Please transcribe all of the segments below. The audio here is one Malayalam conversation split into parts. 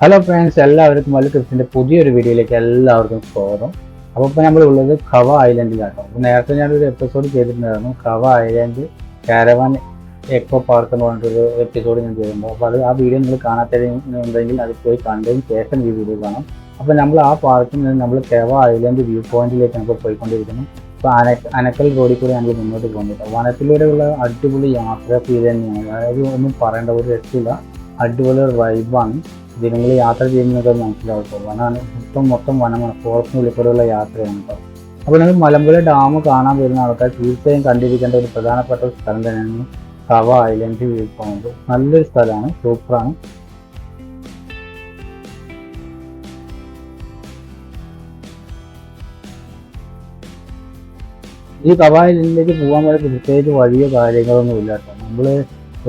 ഹലോ ഫ്രണ്ട്സ് എല്ലാവർക്കും വലിയ ക്രിസ്റ്റിന്റെ പുതിയൊരു വീഡിയോയിലേക്ക് എല്ലാവർക്കും സ്വാഗതം. അപ്പോൾ ഇപ്പോൾ നമ്മളുള്ളത് കവ ഐലൻഡിലാണ് അപ്പോൾ നേരത്തെ ഞാനൊരു എപ്പിസോഡ് ചെയ്തിട്ടുണ്ടായിരുന്നു. Kava island caravan eco park എന്ന് പറഞ്ഞിട്ടൊരു എപ്പിസോഡ് ഞാൻ ചെയ്തിട്ടുണ്ട്. അപ്പോൾ അത് ആ വീഡിയോ നിങ്ങൾ കാണാത്തതുണ്ടെങ്കിൽ അത് പോയി കണ്ടതിന് ശേഷം ഈ വീഡിയോ കാണാം. അപ്പോൾ നമ്മൾ ആ പാർക്കിൽ നിന്ന് നമ്മൾ കവ ഐലൻഡ് വ്യൂ പോയിന്റിലേക്ക് നമുക്ക് പോയിക്കൊണ്ടിരിക്കുന്നു. അപ്പോൾ അന അനക്കൽ റോഡിൽ കൂടി ഞങ്ങൾ മുന്നോട്ട് പോകുന്നുണ്ട് വനത്തിലൂടെയുള്ള അടിപൊളി യാത്ര ഫീൽ തന്നെയാണ്. അതായത് ഒന്നും പറയേണ്ട ഒരു രക്ഷയില്ല. അടിപൊളി വൈബാണ് ഇത് നിങ്ങൾ യാത്ര ചെയ്യുന്നതൊക്കെ മനസ്സിലാവുമ്പോൾ വനമാണ് മൊത്തം മൊത്തം വനമാണ്. ഫോറസ്റ്റ് കൂടെയുള്ള യാത്രയാണ് കേട്ടോ. അപ്പോൾ നിങ്ങൾ മലമ്പുഴ ഡാം കാണാൻ വരുന്ന ആൾക്കാർ തീർച്ചയായും കണ്ടിരിക്കേണ്ട ഒരു പ്രധാനപ്പെട്ട ഒരു സ്ഥലം തന്നെയാണ് കവ ഐലൻഡ് വ്യൂ പോയിന്റ് നല്ലൊരു സ്ഥലമാണ്. സൂപ്പറാണ് ഈ കവ ഐലൻഡിലേക്ക് പോകാൻ വേണ്ടി പ്രത്യേകിച്ച് വഴിയോ കാര്യങ്ങളൊന്നും ഇല്ല കേട്ടോ. നമ്മൾ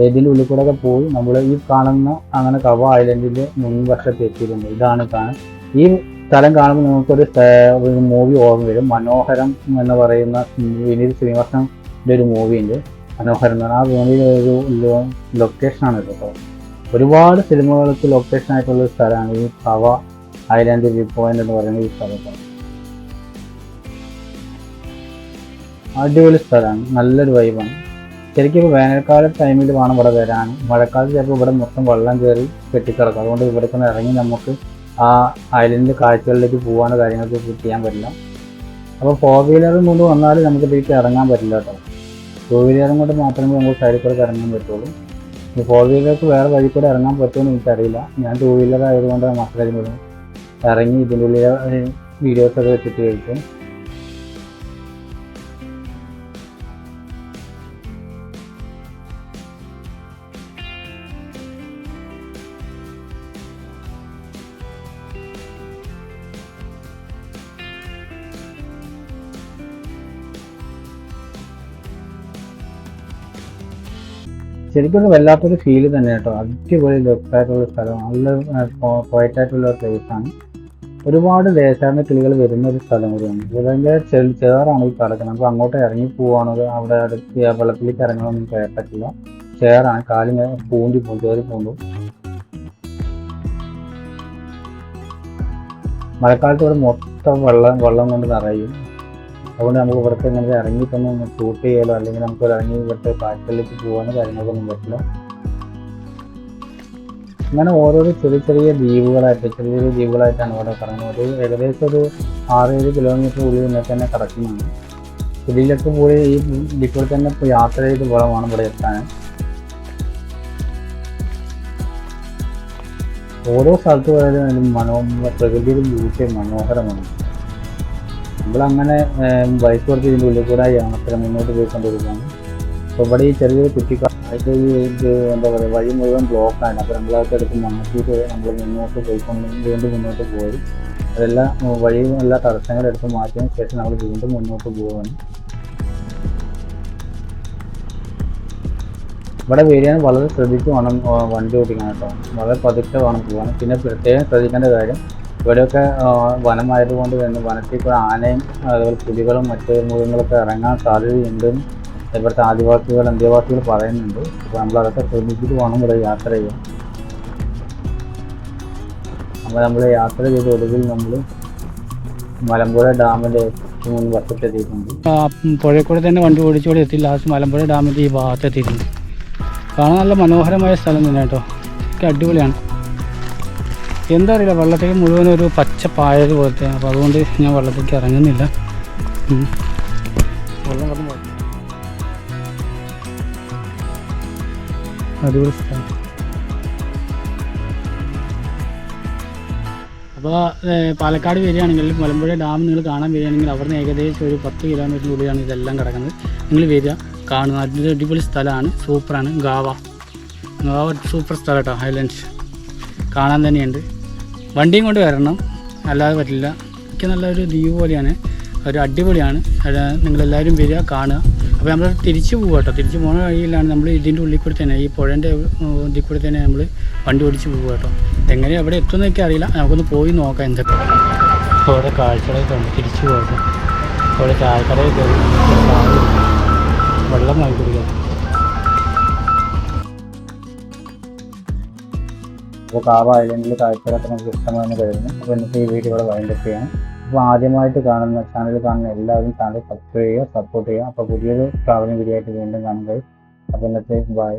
ഇതിന്റെ ഉള്ളിൽ കൂടെ ഒക്കെ പോയി നമ്മൾ ഈ കാണുന്ന അങ്ങനെ കവ ഐലൻഡിന്റെ മുൻവശത്ത് എത്തിയിട്ടുണ്ട്. ഇതാണ് കാണാൻ ഈ സ്ഥലം കാണുമ്പോൾ നമുക്കൊരു ഒരു മൂവി ഓർമ്മ വരും. മനോഹരം എന്ന് പറയുന്ന വിനീത് ശ്രീനിവാസന്റെ ഒരു മൂവി ഉണ്ട് മനോഹരം എന്ന് പറഞ്ഞാൽ ആ മൂവിയിലെ ഒരു ലൊക്കേഷനാണ് കേട്ടോ. ഒരുപാട് സിനിമകൾക്ക് ലൊക്കേഷൻ ആയിട്ടുള്ള സ്ഥലമാണ് ഈ കവ ഐലൻഡ് വ്യൂ പോയിന്റ് എന്ന് പറയുന്ന ഈ സ്ഥലം അടിപൊളി സ്ഥലമാണ്. നല്ലൊരു വൈബാണ് ശരിക്കും ഇപ്പോൾ വേനൽക്കാല ടൈമിൽ വേണം ഇവിടെ വരാൻ. മഴക്കാലത്ത് ചിലപ്പോൾ ഇവിടെ മൊത്തം വെള്ളം കയറി കെട്ടിക്കിടക്കും. അതുകൊണ്ട് ഇവിടെ നിന്ന് ഇറങ്ങി നമുക്ക് ആ ഐലൻഡിന്റെ കാഴ്ചകളിലേക്ക് പോകാനോ കാര്യങ്ങളൊക്കെ ചെയ്യാൻ പറ്റില്ല. അപ്പോൾ ഫോർ വീലറും കൊണ്ട് വന്നാൽ നമുക്ക് ഇതിലേക്ക് ഇറങ്ങാൻ പറ്റില്ല കേട്ടോ. ടൂ വീലറും കൊണ്ട് മാത്രമേ നമുക്ക് സൈഡിൽ കൂടെ ഇറങ്ങാൻ പറ്റുള്ളൂ. ഫോർ വീലർക്ക് വേറെ വഴി കൂടെ ഇറങ്ങാൻ പറ്റുമെന്ന് എനിക്കറിയില്ല. ഞാൻ ടൂ വീലർ ആയതുകൊണ്ട് മാത്രമേ ഇറങ്ങി ഇതിന്റെ ഉള്ളിൽ വീഡിയോസൊക്കെ വെച്ചിട്ട് കഴിക്കും ശരിക്കും ഒരു വല്ലാത്തൊരു ഫീൽ തന്നെ കേട്ടോ. അടിപൊളി ലുക്കായിട്ടുള്ള സ്ഥലം നല്ല പോയിട്ടായിട്ടുള്ള ആണ്. ഒരുപാട് ദേശാടന കിളികൾ വരുന്ന ഒരു സ്ഥലം കൂടിയാണ്. ഇതിന്റെ ചേറാണ് ഈ കിടക്കുന്നത്. നമുക്ക് അങ്ങോട്ട് ഇറങ്ങി പോവാണോ. അവിടെ അടുത്ത് വെള്ളത്തിലേക്ക് ഇറങ്ങണമെന്ന് കേട്ടിട്ടില്ല ചേറാണ് കാലിന് പൂണ്ടി പോകും ചേറി പോകുന്നു മഴക്കാലത്ത് ഇവിടെ മൊത്തം വെള്ളം വെള്ളം കൊണ്ട് നിറയും. അതുകൊണ്ട് നമുക്ക് ഇവിടുത്തെ ഇങ്ങനെ ഇറങ്ങിയിട്ടൊന്നും ഷൂട്ട് ചെയ്യാലോ അല്ലെങ്കിൽ നമുക്ക് ഇറങ്ങി ഇവിടുത്തെ കാഴ്ചകളിലേക്ക് പോകാനോ കാര്യങ്ങൾക്കൊന്നും പറ്റില്ല. ഇങ്ങനെ ഓരോരോ ചെറിയ ചെറിയ ദ്വീപുകളായിട്ട് ചെറിയ ചെറിയ ദ്വീപുകളായിട്ടാണ് ഇവിടെ കറങ്ങുന്നത്. ഒരു ഏകദേശം ഒരു ആറേഴ് കിലോമീറ്റർ ഉള്ളിൽ നിന്നൊക്കെ തന്നെ കിടക്കുന്നുണ്ട് ഇതിലൊക്കെ പോയി ഈ ഇപ്പോൾ തന്നെ യാത്ര ചെയ്ത് വേണം ഇവിടെ എത്താൻ. ഓരോ സ്ഥലത്ത് പോയാലും മനോ പ്രകൃതിയുടെ ബ്യൂട്ടി മനോഹരമാണ്. നമ്മളങ്ങനെ വൈസ് കുറച്ച് ഇതിന്റെ ഉള്ളിൽ കൂടെ യാത്ര മുന്നോട്ട് പോയിക്കൊണ്ടിരിക്കുകയാണ് അപ്പോൾ ഇവിടെ ഈ ചെറിയൊരു കുറ്റിക്കാലത്ത് ഈ ഇത് എന്താ പറയുക വഴി മുഴുവൻ ബ്ലോക്കാണ് അപ്പോൾ നമ്മളതൊക്കെ എടുത്ത് മാറ്റിയിട്ട് നമ്മൾ മുന്നോട്ട് പോയിക്കൊണ്ട് വീണ്ടും മുന്നോട്ട് പോയി. അതെല്ലാം വഴി എല്ലാ തടസ്സങ്ങളും എടുത്ത് മാറ്റിയതിന് ശേഷം നമ്മൾ വീണ്ടും മുന്നോട്ട് പോവുകയാണ് ഇവിടെ വരികയാണ് വളരെ ശ്രദ്ധിച്ച് വേണം വണ്ടി ഓടിക്കാൻ കേട്ടോ. വളരെ പതുക്കെ വേണം പോകാൻ പിന്നെ പ്രത്യേകം ശ്രദ്ധിക്കേണ്ട കാര്യം ഇവിടെയൊക്കെ വനമായതുകൊണ്ട് തന്നെ വനത്തിൽ കൂടെ ആനയും അതുപോലെ പുലികളും മറ്റ് മൃഗങ്ങളൊക്കെ ഇറങ്ങാൻ സാധ്യതയുണ്ടെന്ന് ഇവിടുത്തെ ആദിവാസികൾ അന്ത്യവാസികൾ പറയുന്നുണ്ട്. അപ്പോൾ നമ്മൾ അതൊക്കെ ശ്രമിച്ചിട്ട് വേണം ഇവിടെ യാത്ര ചെയ്യാൻ. അപ്പോൾ നമ്മൾ യാത്ര ചെയ്ത ഒടുവിൽ നമ്മൾ മലമ്പുഴ ഡാമിന്റെ മൂന്ന് മുൻ വശത്തെത്തിയിട്ടുണ്ട്. പുഴയിൽ കൂടെ തന്നെ വണ്ടി ഓടിച്ചുകൂടെ എത്തി ലാസ്റ്റ് മലമ്പുഴ ഡാമിന്റെ ഈ ഭാഗത്ത് എത്തിയിട്ടുണ്ട് കാണാൻ നല്ല മനോഹരമായ സ്ഥലം തന്നെ കേട്ടോ. അടിപൊളിയാണ്. എന്താ അറിയില്ല വെള്ളത്തേക്ക് മുഴുവൻ ഒരു പച്ച പായത് പോലത്തെ അപ്പോൾ അതുകൊണ്ട് ഞാൻ വെള്ളത്തേക്ക് ഇറങ്ങുന്നില്ല. വെള്ളം കടന്നു പോയി. അടിപൊളി സ്ഥലം. അപ്പോൾ പാലക്കാട് വരികയാണെങ്കിൽ മലമ്പുഴ ഡാം നിങ്ങൾ കാണാൻ വരികയാണെങ്കിൽ അവിടെ നിന്ന് ഏകദേശം ഒരു പത്ത് കിലോമീറ്ററിനുള്ളിലാണ് ഇതെല്ലാം കിടക്കുന്നത്. നിങ്ങൾ വരിക കാണുക അതിന്റെ അടിപൊളി സ്ഥലമാണ്. സൂപ്പറാണ്. ഗാവ. ഗാവ സൂപ്പർ സ്ഥലം കേട്ടോ ഹൈലൻഡ്സ്. കാണാൻ തന്നെയുണ്ട്. വണ്ടിയും കൊണ്ട് വരണം. അല്ലാതെ പറ്റില്ല. എനിക്ക് നല്ലൊരു ദ്വീപ് പോലെയാണ്. ഒരു അടിപൊളിയാണ്. നിങ്ങളെല്ലാവരും വരിക കാണുക. അപ്പോൾ നമ്മൾ തിരിച്ചു പോകുക കേട്ടോ. തിരിച്ചു പോകുന്ന വഴിയിലാണ് നമ്മൾ ഇതിന്റെ ഉള്ളിൽ കൂടി തന്നെ ഈ പുഴേന്റെ ഇതിൽ കൂടി തന്നെ നമ്മൾ വണ്ടി ഓടിച്ച് പോകുക കേട്ടോ. എങ്ങനെ എവിടെ എത്തുമെന്നൊക്കെ അറിയില്ല. നമുക്കൊന്ന് പോയി നോക്കാം എന്തൊക്കെ. ഓരോ കാഴ്ചകളൊക്കെ ഉണ്ട്. തിരിച്ചു പോകട്ടെ ഓരോ ചായക്കടയൊക്കെ വെള്ളം വാങ്ങി കുടിക്കാം അപ്പോൾ കാവ ഐലൻഡിൽ കാഴ്ചകളൊക്കെ നമുക്ക് ഇഷ്ടമാണെന്ന് കരുതുന്നു. അപ്പോൾ ഇന്നത്തെ ഈ വീഡിയോ ഇവിടെ വൈൻഡപ്പ് ചെയ്യാം അപ്പോൾ ആദ്യമായിട്ട് കാണുന്ന ചാനൽ കാണുന്ന എല്ലാവരും ചാനൽ സബ്സ്ക്രൈബ് ചെയ്യുക സപ്പോർട്ട് ചെയ്യുക. അപ്പോൾ പുതിയൊരു ട്രാവലിംഗ് വീഡിയോ ആയിട്ട് വീണ്ടും കാണുക അപ്പോൾ ഇന്നത്തെ ബൈ